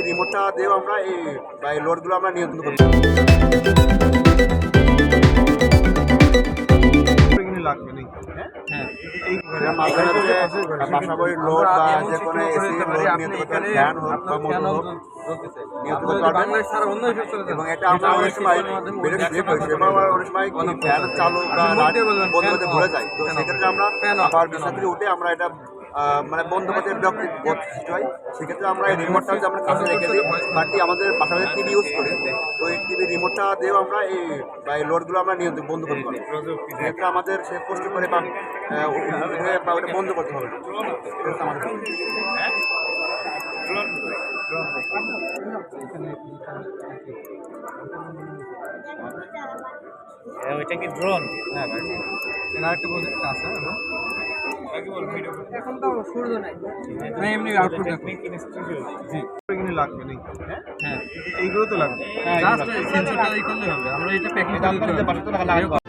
TV রিমোটটা দিয়েও আমরা এই বা এই লোডগুলো আমরা নিয়ন্ত্রণ করি এখানে লাগবে নাকি? হ্যাঁ? লোড বা যে কোনো এসি লোড নিয়ন্ত্রণ করতে ফ্যান হোক বা মোটর হোক নিয়ন্ত্রণ করতে পারবেন এবং এটা আমরা অনেক সময় বেড়ে চেক করি সেবার আমরা অনেক সময় ফ্যান চালু বা বন্ধ করতে ভুলে যাই। তো সেক্ষেত্রে আমরা আবার বিছানা থেকে উঠে আমরা এটা মানে বন্ধ করতে বিরক্তি বোধ সৃষ্টি হয়। সেক্ষেত্রে আমরা এই রিমোটটা যদি আমরা কাছে রেখে দিই। বাটি আমাদের পাশাপাশি টিভি ইউজ করি। তো এই টিভি রিমোটটা দিয়েও আমরা এই বা এই লোডগুলো আমরা নিয়ন্ত্রণ বন্ধ করতে পারি সেক্ষেত্রে আমাদের সে কষ্ট করে বা বা ওটা বন্ধ করতে হবে। হচ্ছে আমাদের ওইটা কি ড্রোন হ্যাঁ ভাই প্রজেক্ট আছে হ্যাঁ। এখন তো সূর্য নাই। না এমনি আউটপুট দেখো। জি। এখানে লাগবে। নাকি হ্যাঁ এইগুলো তো লাগবে। জাস্ট সেন্সরটা এই করলে হবে। আমরা এটা প্যাকেজ দাম করতে 500 টাকা লাগাতে